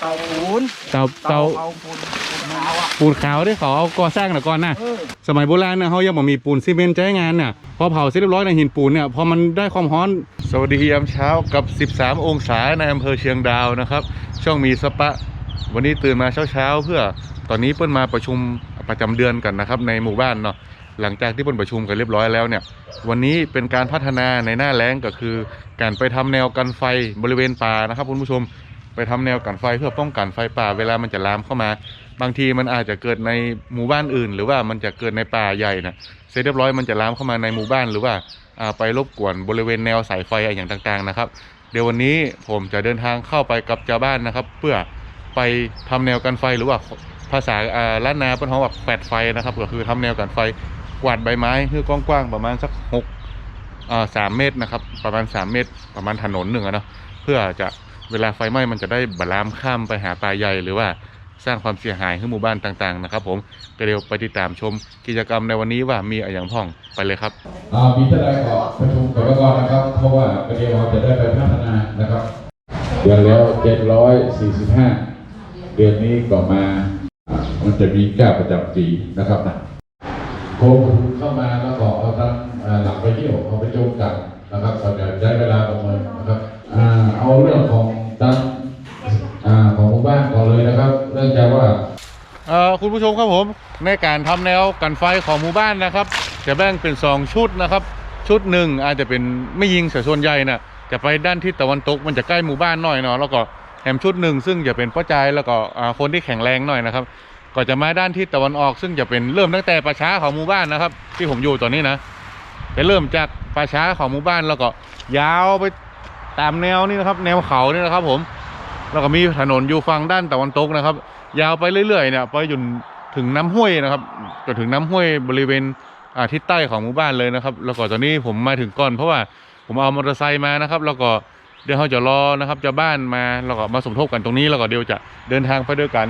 เตาปูนเตาเตาเอาปูนปูนขาวอะปูนขาวที่เขาเอาก่อสร้างน่ะก่อนนะเออสมัยโบราณเนี่ยเขายังบ่มีปูนซีเมนต์ใช้งานเนี่ยพอเผาเสร็จเรียบร้อยในหินปูนเนี่ยพอมันได้ความร้อน สวัสดียามเช้ากับ 13 องศาในอำเภอเชียงดาวนะครับ ช่องมีสปะ วันนี้ตื่นมาเช้าๆ เพื่อตอนนี้เปิ้นมาประชุมประจำเดือนกันนะครับในหมู่บ้านเนาะหลังจากที่เปิ้นประชุมกันเรียบร้อยแล้วเนี่ย วันนี้เป็นการพัฒนาในหน้าแล้งก็คือ การไปทำแนวกันไฟบริเวณป่านะครับคุณผู้ชม ไปทำแนวกันไฟเพื่อป้องกันไฟป่าเวลามันจะลามเข้ามา บางทีมันอาจจะเกิดในหมู่บ้านอื่น หรือว่ามันจะเกิดในป่าใหญ่นะเสร็จเรียบร้อยมันจะลามเข้ามาในหมู่บ้านหรือว่าไปรบกวนบริเวณแนวสายไฟอะไรอย่างต่างๆนะครับ เดี๋ยววันนี้ผมจะเดินทางเข้าไปกับชาวบ้านนะครับ เพื่อไปทำแนวกันไฟหรือว่าภาษาล้านนาเป็นเขาแบบแปดไฟนะครับ ก็คือทำแนวกันไฟกวาดใบไม้คือกว้างๆประมาณสักหกสามเมตรนะครับ ประมาณสามเมตร ประมาณถนนหนึ่งนะเพื่อจะ เวลาไฟไหม้มันจะได้บลามข้ามไปหาป่าใหญ่หรือว่าสร้างความเสียหายให้หมู่บ้านต่างๆนะครับ ผมก็เดี๋ยวไปติดตามชมกิจกรรมในวันนี้ว่ามีอะไรอย่างพ่องไปเลยครับมีท่านใดขอประชุมกับกรนนะครับ เพราะว่าประเดี๋ยวเราจะได้ไปพัฒนานะครับ เดือนแล้ว745เดือนนี้ก็มาอ่ามันจะมีแก้ประจำปีนะครับนะโครงประชุมเข้ามาแล้วก็เอาทั้งหลักไปเที่ยวเอาไปโจมกันนะครับก็จะใช้เวลาประเมินนะครับ ผู้ชมครับผม ในการทำแนวกันไฟของหมู่บ้านนะครับ จะแบ่งเป็น 2 ชุดนะครับ ชุดหนึ่งอาจจะเป็นไม่ยิงแต่ส่วนใหญ่น่ะจะไปด้านทิศตะวันตกมันจะใกล้หมู่บ้านหน่อยเนาะแล้วก็แถมชุดหนึ่งซึ่งจะเป็นป้าจแล้วก็คนที่แข็งแรงหน่อยนะครับก็จะมาด้านทิศตะวันออก ซึ่งจะเป็นเริ่มตั้งแต่ป่าช้าของหมู่บ้านนะครับ ที่ผมอยู่ตอนนี้นะจะเริ่มจากป่าช้าของหมู่บ้านแล้วก็ยาวไปตามแนวนี่นะครับ แนวเขานี่นะครับผม แล้วก็มีถนนอยู่ฝั่งด้านตะวันตกนะครับ ยาวไปเรื่อยๆเนี่ยไปจนถึงน้ำห้วยนะครับจนถึงน้ำห้วยบริเวณอ่าทิศใต้ของหมู่บ้านเลยนะครับ แล้วก็ตอนนี้ผมมาถึงก่อนเพราะว่าผมเอามอเตอร์ไซค์มานะครับ แล้วก็เดี๋ยวเขาจะรอนะครับจะบ้านมาแล้วก็มาสมทบกันตรงนี้แล้วก็เดี๋ยวจะเดินทางไปด้วยกัน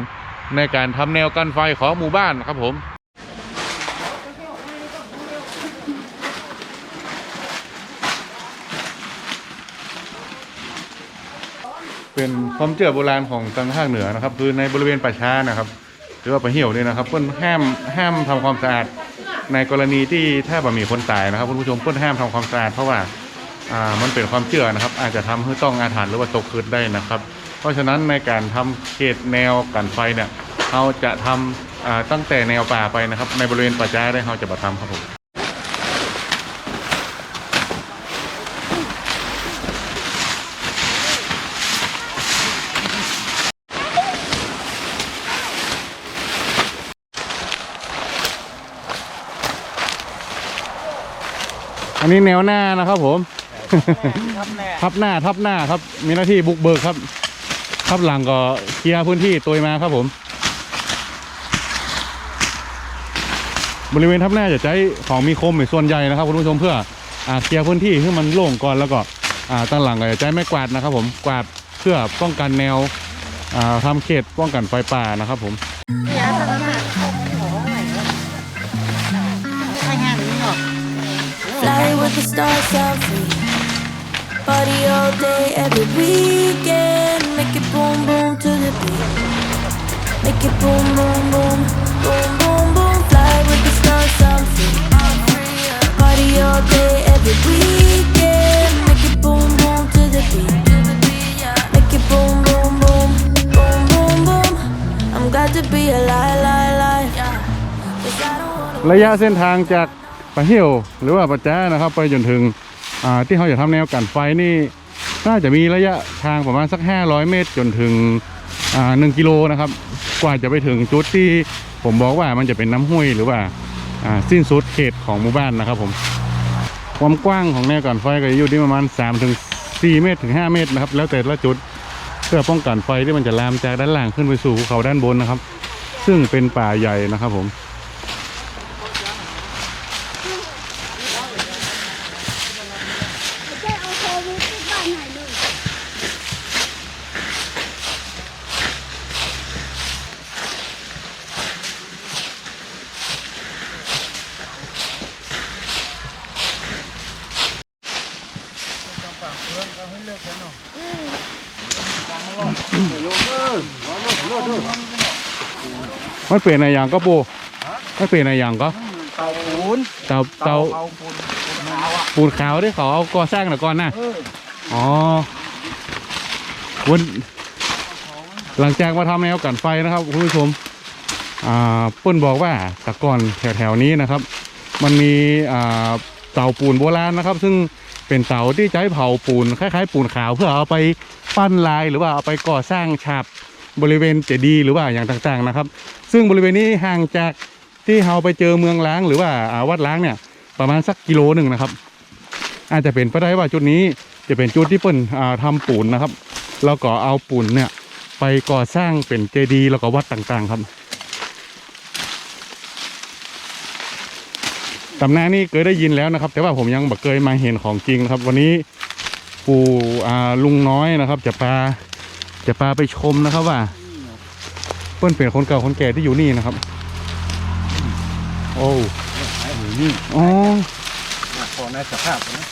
ในการทำแนวกันไฟของหมู่บ้านครับผม เป็นความเชื่อโบราณของทางภาคเหนือนะครับ คือในบริเวณป่าช้านะครับหรือว่าป่าเหี่ยวเนี่ยนะครับเพิ่นห้ามห้ามทำความสะอาดในกรณีที่ถ้าบ่มีคนตายนะครับคุณผู้ชมเพิ่นห้ามทำความสะอาดเพราะว่าอ่ามันเป็นความเชื่อนะครับ อาจจะทำให้ต้องอาถรรพ์หรือว่าตกคืนได้นะครับ เพราะฉะนั้นในการทำเขตแนวกันไฟเนี่ยเราจะทำอ่าตั้งแต่แนวป่าไปนะครับ ในบริเวณป่าช้าได้เราจะมาทำครับผม อันนี้แนวหน้านะครับผม ครับแน่ทับหน้าทับหน้าครับ มีหน้าที่บุกเบิกครับทับหลังก็เคลียร์พื้นที่ตัวมาครับผม บริเวณทับหน้าจะใช้ของมีคมเป็นส่วนใหญ่นะครับคุณผู้ชมเพื่ออ่าเคลียร์พื้นที่ให้มันโล่งก่อนแล้วก็อ่าตั้งหลังก็จะใช้ไม้กวาดนะครับ ผมกวาดเพื่อป้องกันแนวอ่าทำเขตป้องกันไฟป่านะครับผม Fly with the stars, set free. Party all day, every weekend. Make it boom, boom to the beat. Make it boom, boom, boom, boom, boom, boom. Fly with the stars, set free. Party all day, every weekend. Make it boom, boom to the beat. Make it boom, boom, boom, boom, boom, boom. I'm glad to be alive, alive, alive. 'Cause I don't wanna. ระยะเส้นทางจาก ปเหี่ยวหรือว่าปะแจ้นะครับ ไปจนถึงที่เขาจะทำแนวกันไฟนี่น่าจะมีระยะทางประมาณสัก 500 เมตรจนถึงอ่าหนึ่งกิโลนะครับ กว่าจะไปถึงจุดที่ผมบอกว่ามันจะเป็นน้ำห้วยหรือว่าสิ้นสุดเขตของหมู่บ้านนะครับ ผมความกว้างของแนวกันไฟก็จะอยู่ที่ประมาณ3ถึง4เมตรถึง 5 เมตรนะครับ แล้วแต่ละจุดเพื่อป้องกันไฟที่มันจะลามจากด้านล่างขึ้นไปสู่ภูเขาด้านบนนะครับ ซึ่งเป็นป่าใหญ่นะครับผม จะเอาโควิดที่บ้านไหนเลย เดี๋ยวลงเออ มันเปลี่ยนอะไรอย่างก็ปูมันเปลี่ยนอะไรอย่างก็เตาปูนเตาเตาเตาปูนปูนขาวอะปูนขาวที่เขาเอาก่อสร้างแต่ก่อนนะเอออ๋อวันหลังจากมาทำแนวกันไฟนะครับคุณผู้ชมอ่าเปิ้นบอกว่าแต่ก่อนแถวๆนี้นะครับ มันมีอ่าเตาปูนโบราณนะครับ ซึ่งเป็นเตาที่ใช้เผาปูนคล้ายๆ ปูนขาวเพื่อเอาไปปั้นลายหรือว่าเอาไปก่อสร้างฉาบ บริเวณเจดีย์หรือว่าอย่างต่างๆนะครับ ซึ่งบริเวณนี้ห่างจากที่เราไปเจอเมืองล้างหรือว่าอาวัดล้างเนี่ยประมาณสักกิโลหนึ่งนะครับ อาจจะเป็นไปได้ว่าจุดนี้จะเป็นจุดที่เปิ้นอ่าทำปูนนะครับ แล้วก็เอาปูนเนี่ยไปก่อสร้างเป็นเจดีย์แล้วก็วัดต่างๆครับตำนานนี่เคยได้ยินแล้วนะครับ แต่ว่าผมยังบ่เคยมาเห็นของจริงนะครับ วันนี้ปู่ลุงน้อยนะครับ จะพา จะพาไปชมนะครับว่าเปิ้นเป็นคนเก่าคนแก่ที่อยู่นี่นะครับ โอ้อ๋อพอในสภาพนะ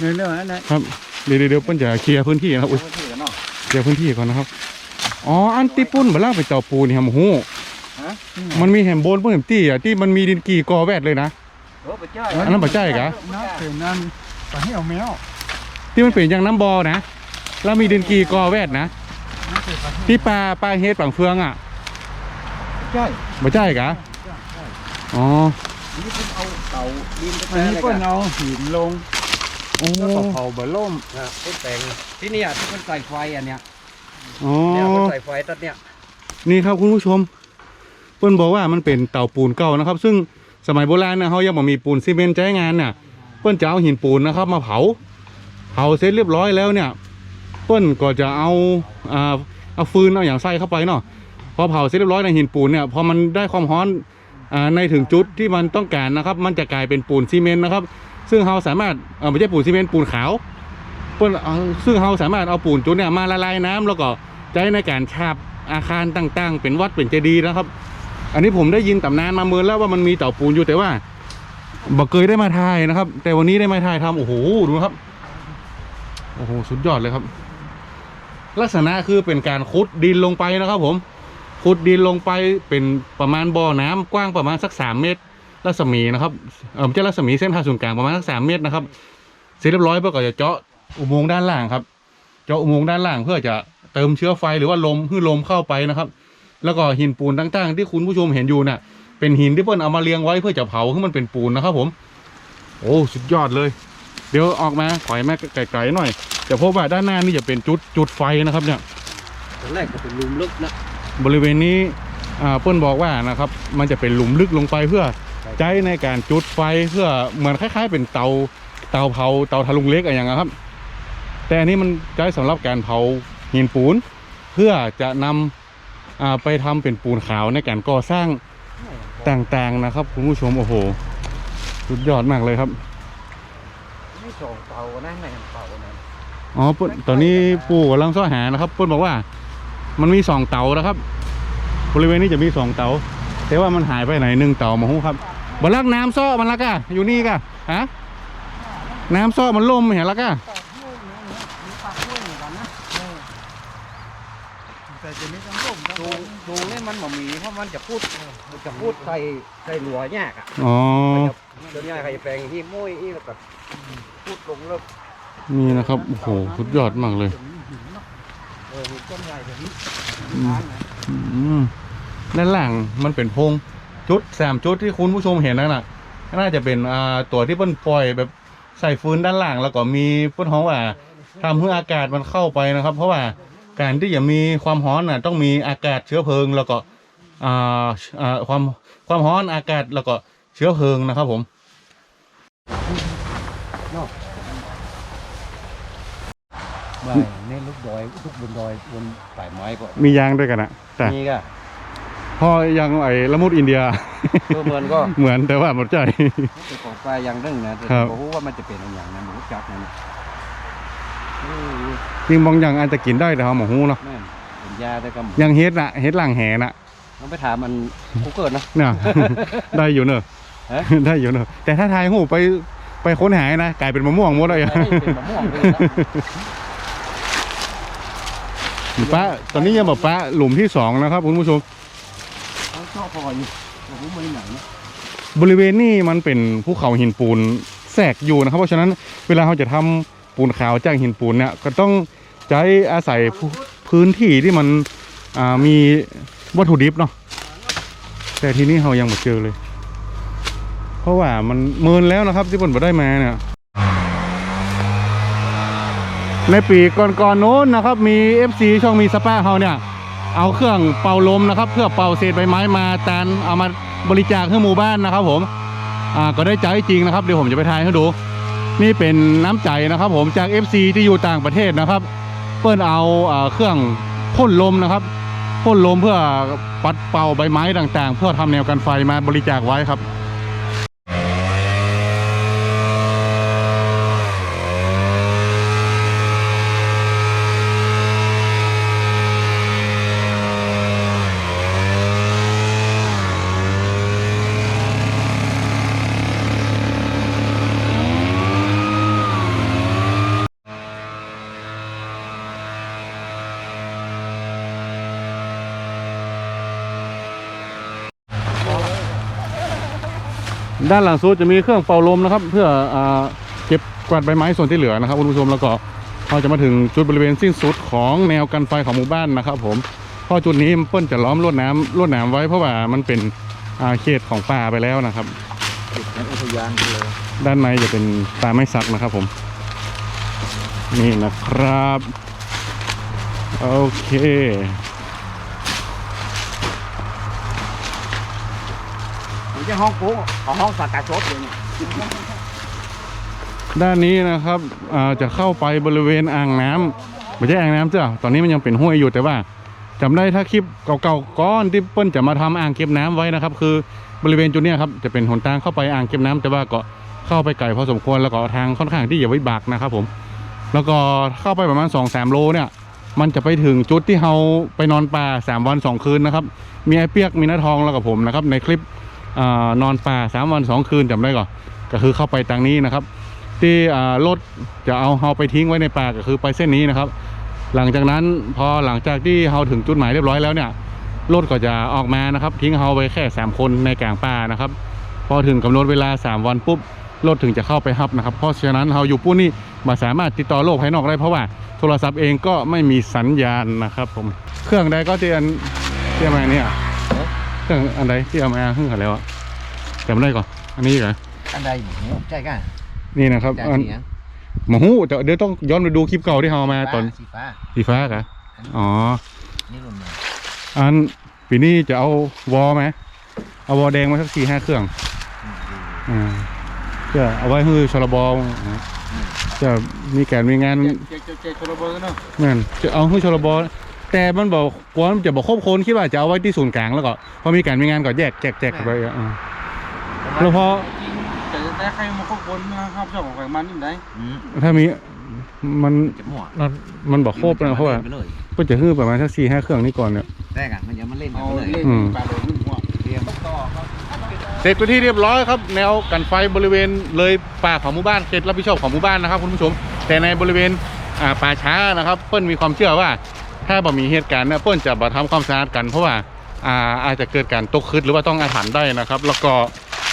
ในเรื่องนั้นนะครับเดี๋ยวเดี๋ยวเดี๋ยวเปิ้นจะเคลียร์พื้นที่นะครับอุ๊ยพื้นที่กันเนาะเคลียร์พื้นที่ก่อนนะครับอ๋ออันที่ปุ้นมาล่างไปเจ้าปูนี่ครับโอ้โหฮะมันมีแหมโบนเปิ้นแหมตี้อะที่มันมีดินกี่กอแวดเลยนะเออไปเจ้าอันนั้นบ่ใช่กะน้าเป็นนั่นปลาเหี่ยวแมวที่มันเป็นอย่างน้ำบอนะแล้วมีดินกีกอแวดนะ ที่ปลาปลาเฮ็ดปังเฟืองอะใช่ไม่ใช่กะอ๋อนี่เป็นเอาเตาดินอันนี้เพิ่นเอาหินลงโอ้แล้วก็เผาบะล่มครับเป็นแต่งที่เนี่ยที่มันใส่ไฟอันเนี้ยอ๋อเนี่ยมันใส่ไฟตัดเนี่ยนี่ครับคุณผู้ชมเปิ้นบอกว่ามันเป็นเต่าปูนเก่านะครับ ซึ่งสมัยโบราณนะเขายังบ่มีปูนซีเมนต์ใช้งานเนี่ยเปิ้นจะเอาหินปูนนะครับ มาเผา เผาเสร็จเรียบร้อยแล้วเนี่ยเปิ้นก็จะเอาอ่า เอาฟืนเอาอย่างใส่เข้าไปเนาะพอเผาเสร็จเรียบร้อยในหินปูนเนี่ยพอมันได้ความร้อนในถึงจุดที่มันต้องการนะครับ มันจะกลายเป็นปูนซีเมนต์นะครับ ซึ่งเราสามารถเออไม่ใช่ปูนซีเมนต์ปูนขาวซึ่งเราสามารถเอาปูนจุดเนี่ยมาละลายน้ำแล้วก็ใช้ในการฉาบอาคารต่างๆ เป็นวัดเป็นเจดีย์นะครับ อันนี้ผมได้ยินตำนานมาเมือนแล้วว่ามันมีเต่าปูนอยู่แต่ว่าบ่เคยได้มาถ่ายนะครับ แต่วันนี้ได้มาถ่ายทำโอ้โหดูนะครับโอ้โหสุดยอดเลยครับ ลักษณะคือเป็นการขุดดินลงไปนะครับผมขุดดินลงไปเป็นประมาณบ่อน้ำกว้างประมาณสักสามเมตรรัศมีนะครับเออไม่ใช่รัศมีเส้นผ่าศูนย์กลางประมาณสักสามเมตรนะครับเสร็จเรียบร้อยเพื่อก็จะเจาะอุโมงค์ด้านล่างครับ เจาะอุโมงค์ด้านล่างเพื่อจะเติมเชื้อไฟหรือว่าลมให้ลมเข้าไปนะครับ แล้วก็หินปูนต่างๆ ที่คุณผู้ชมเห็นอยู่น่ะ เป็นหินที่เพิ่นเอามาเรียงไว้เพื่อจะเผาให้มันเป็นปูนนะครับผม โอ้สุดยอดเลย เดี๋ยวออกมาถอยมาไกลๆหน่อย จะพบว่าด้านหน้านี่จะเป็นจุดจุดไฟนะครับเนี่ยตอนแรกก็เป็นหลุมลึกนะบริเวณนี้อ่าเปิ้ลบอกว่านะครับมันจะเป็นหลุมลึกลงไปเพื่อใช้ในการจุดไฟเพื่อเหมือนคล้าย ๆ เป็นเตาเตาเผาเตาทะลุงเล็กอะไรอย่างเงี้ยครับ แต่อันนี้มันใช้สำหรับการเผาหินปูน เพื่อจะนำอ่าไปทำเป็นปูนขาวในการก่อสร้างต่างๆนะครับคุณผู้ชมโอ้โหสุดยอดมากเลยครับไม่สองเตานะในเตานะ อ๋อเปิ้ลตอนนี้ปู่กำลังซ่อหานะครับเปิ้ลบอกว่า มันมีสองเตานะครับ บริเวณนี้จะมีสองเตาแต่ว่ามันหายไปไหนหนึ่งเตามาหูครับบลักน้ำซ้อมันละกะอยู่นี่กะฮะน้ำซ้อมันล่มเห็นละกะแต่จะไม่ต้องล่มดูดูนี่มันหม่มีเพราะมันจะพูดมันจะพูดใส่ใส่หลัวยากอะอ๋อเดี๋ยวนี้ใครจะแปลงที่มุ้ยอีแล้วก็พูดลงแล้ว นี่นะครับโอ้โหสุดยอดมากเลยด้านหลังมันเป็นพงจุดสามจุดที่คุณผู้ชมเห็นนั่นน่ะน่าจะเป็นตัวที่เปิ้นปล่อยแบบใส่ฟืนด้านล่างแล้วก็มีเปิ้นห้องว่าทำให้อากาศมันเข้าไปนะครับ เพราะว่าการที่จะมีความร้อนน่ะ ต้องมีอากาศเชื้อเพลิง แล้วก็ความความร้อนอากาศแล้วก็เชื้อเพลิงนะครับผม ไม่เน้นลูกดอยทุกบนดอยบนป่ายไม้ก็มียางด้วยกันนะแต่นี่ก็พอยังไอ้ละมุดอินเดียตัวเหมือนก็เหมือนแต่ว่าหมดใจเป็นของปลาอย่างนึงนะแต่ครับผมรู้ว่ามันจะเป็นอย่างนั้นหมูจักนั่นนะเออจริงบางอย่างอาจจะกินได้แต่เขาหมูหูเนาะแม่นเป็นยาแต่ก็หมูอยังเฮ็ดน่ะเฮ็ดหลังแหน่ะต้องไปถามมันคุกเกิดนะเนี่ยได้อยู่เนอะฮะได้อยู่เนอะแต่ถ้าทายหูไปไปค้นหานะกลายเป็นมะม่วงหมดเลยไม่เป็นมะม่วงเลยนะ เนาะ นี่ นี่ ก็ นะครับ เป็น หลุมลึกนะโอ้โหสุดปะตอนนี้ยังแบบปะหลุมที่สองนะครับคุณผู้ชมเขาชอบพออยู่แต่ผมไม่ไหนนะบริเวณนี้มันเป็นภูเขาหินปูนแทรกอยู่นะครับ เพราะฉะนั้นเวลาเราจะทำปูนขาวจากหินปูนเนี่ยก็ต้องใช้อาศัยพื้พื้นที่ที่มันอ่ามีวัตถุดิบเนาะแต่ทีนี้เรายังไม่เจอเลย เพราะว่ามันเมินแล้วนะครับ ที่ผมไปได้มาเนี่ย ในปีก่อนๆโน้นนะครับ มี FC ช่องมีสปาเฮาเนี่ย เอาเครื่องเป่าลมนะครับเพื่อเป่าเศษใบไม้มาตานเอามาบริจาคให้หมู่บ้านนะครับ ผมอ่าก็ได้ใจจริงนะครับเดี๋ยวผมจะไปทายให้ดู นี่เป็นน้ำใจนะครับ ผมจาก FC ที่อยู่ต่างประเทศนะครับ เปิ้นเอาอ่าเครื่องพ่นลมนะครับพ่นลมเพื่อปัดเป่าใบไม้ต่างๆ เพื่อทำแนวกันไฟมาบริจาคไว้ครับ ด้านหลังซูดจะมีเครื่องเป่าลมนะครับ เพื่ออเก็บกวาดใบไม้ส่วนที่เหลือนะครับคุณผู้ชมแล้วก็เราจะมาถึงจุดบริเวณสิ้นสุดของแนวกันไฟของหมู่บ้านนะครับ ผมเพราะจุดนี้เปิ้ลจะล้อมลวดน้ำลวดหนาไว้เพราะว่ามันเป็นอาเขตของป่าไปแล้วนะครับดในอุทยานไปเลยด้านในจะเป็นป่าไม้สักนะครับ ผม นี่นะครับ โอเค ผม จะห้องปุ๊ของห้องสัตว์กาชดเลยเนี่ยด้านนี้นะครับอ่าจะเข้าไปบริเวณอ่างน้ำไม่ใช่อ่างน้ำจ้าตอนนี้มันยังเป็นห้วยอยู่แต่ว่าจำได้ถ้าคลิปเก่าๆก้อนที่เปิ้ลจะมาทำอ่างเก็บน้ำไว้นะครับ คือบริเวณจุดเนี้ยครับจะเป็นหนทางเข้าไปอ่างเก็บน้ำแต่ว่าก็เข้าไปไกลพอสมควรแล้วก็ทางค่อนข้างที่จะไว้บักนะครับผม แล้วก็เข้าไปประมาณ2อสโลเนี่ย มันจะไปถึงจุดที่เราไปนอนป่า3วัน 2 คืนนะครับ มีไอ้เปียกมีน้าทองแล้วกับผมนะครับในคลิป อนอนป่า3วัน2คืนจำได้ก่อนก็คือเข้าไปทางนี้นะครับ ที่รถจะเอาเฮาไปทิ้งไว้ในป่าก็คือไปเส้นนี้นะครับ หลังจากนั้นพอหลังจากที่เฮาถึงจุดหมายเรียบร้อยแล้วเนี่ยรถก็จะออกมานะครับ ทิ้งเฮาไว้แค่ 3 คนในกลางป่านะครับ พอถึงกำหนดเวลา 3 วันปุ๊บรถถึงจะเข้าไปฮับนะครับ เพราะฉะนั้นเฮาอยู่ปุ้นนี่มาสามารถติดต่อโลกภายนอกได้เพราะว่าโทรศัพท์เองก็ไม่มีสัญญาณนะครับผมเครื่องใดก็ที่อันที่เอามาเนี่ย เครื่องอันใดที่เอามาเครื่องเขาแล้วอะจำได้ก่อนอันนี้เหรออันใดหมูใจกันนี่นะครับใจอันเสียงหมูแต่เดี๋ยวต้องย้อนไปดูคลิปเก่าที่เรามาตอนสีฟ้าสีฟ้ากะอ๋อนี่รุ่นใหม่อันปีนี้จะเอาวอไหมเอาวอแดงมาสักสี่ห้าเครื่องอ่าจะเอาไว้คือชลบอนะจะมีการมีงานเจ๊เจ๊เจ๊โทรเบอร์เนาะนั่นจะเอาคือชลบอ แต่มันบอกกลัวมันจะบอกครบคนคิดว่าจะเอาไว้ที่ศูนย์กลางแล้วก็พอมีการมีงานก็แยกแจกแจกไปอะอ่าแล้วพอจริงแต่ได้ใครมาคบคนนะครับเจ้าของแขงมันนี่ได้อืมถ้ามีมันจะมั่วมันบอกครบนะเพราะว่าไปเลยก็จะฮื้อประมาณสักสี่ห้าเครื่องนี้ก่อนเนี่ยแรกอะมันยังมาเล่นกันเอาไปเลยเล่นอืมปลาโดนนุ่มหัวเตรียมต่อครับเสร็จไปนที่เรียบร้อยครับ แนวกันไฟบริเวณเลยป่าของหมู่บ้านเขตรับผิดชอบของหมู่บ้านนะครับคุณผู้ชม แต่ในบริเวณอ่าป่าช้านะครับ เปิ้ลมีความเชื่อว่า ถ้าบ่มีเหตุการณ์เนี่ยเปิ้ลจะบ่ทำความสะอาดกันเพราะว่าอ่าอาจจะเกิดการตกคืดหรือว่าต้องอาถรรพ์ได้นะครับ แล้วก็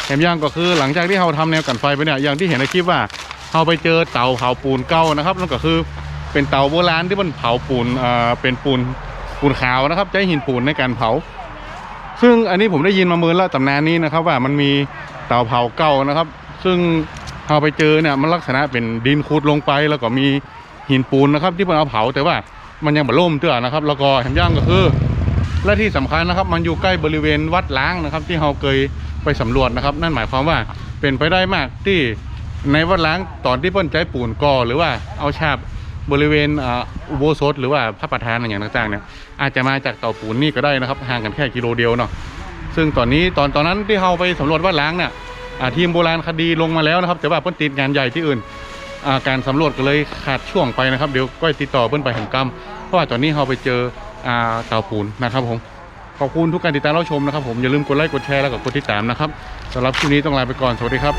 แถมย่างก็คือหลังจากที่เราทำแนวกันไฟไปเนี่ยอย่างที่เห็นในคลิปว่าเราไปเจอเตาเผาปูนเก่านะครับนั่นก็คือเป็นเตาโบราณที่มันเผาปูนอ่าเป็นปูนปูนขาวนะครับ ใช้หินปูนในการเผา ซึ่งอันนี้ผมได้ยินมาเมื่อละตำนานนี้นะครับ ว่ามันมีเตาเผาเก่านะครับ ซึ่งเอาไปเจอเนี่ยมันลักษณะเป็นดินขุดลงไปแล้วก็มีหินปูนนะครับ ที่มันเอาเผาแต่ว่า มันยังบ่ล่มเตื้อนะครับ แล้วก็แถมย่างก็คือ และที่สำคัญนะครับ มันอยู่ใกล้บริเวณวัดล้างนะครับ ที่เราเคยไปสำรวจนะครับ นั่นหมายความว่าเป็นไปได้มากที่ในวัดล้างตอนที่เปิ้นใจปูนก่อหรือว่าเอาฉาบบริเวณอุโบสถหรือว่าพระประธานอะไรอย่างต่างๆเนี่ยอาจจะมาจากเต่าปูนนี่ก็ได้นะครับห่างกันแค่กิโลเดียวเนาะซึ่งตอนนี้ตอนตอนนั้นที่เราไปสำรวจวัดล้างเนี่ยทีมโบราณคดีลงมาแล้วนะครับ แต่ว่าเปิ้นติดงานใหญ่ที่อื่น การสำรวจก็เลยขาดช่วงไปนะครับเดี๋ยวก็ติดต่อเปิ้นไปแห่งกรรมเพราะว่าตอนนี้เราไปเจอเต่าปูนนะครับผมขอบคุณทุกการติดตามรับชมนะครับผมอย่าลืมกดไลค์กดแชร์แล้วก็กดติดตามนะครับสำหรับคลิปนี้ต้องลาไปก่อนสวัสดีครับ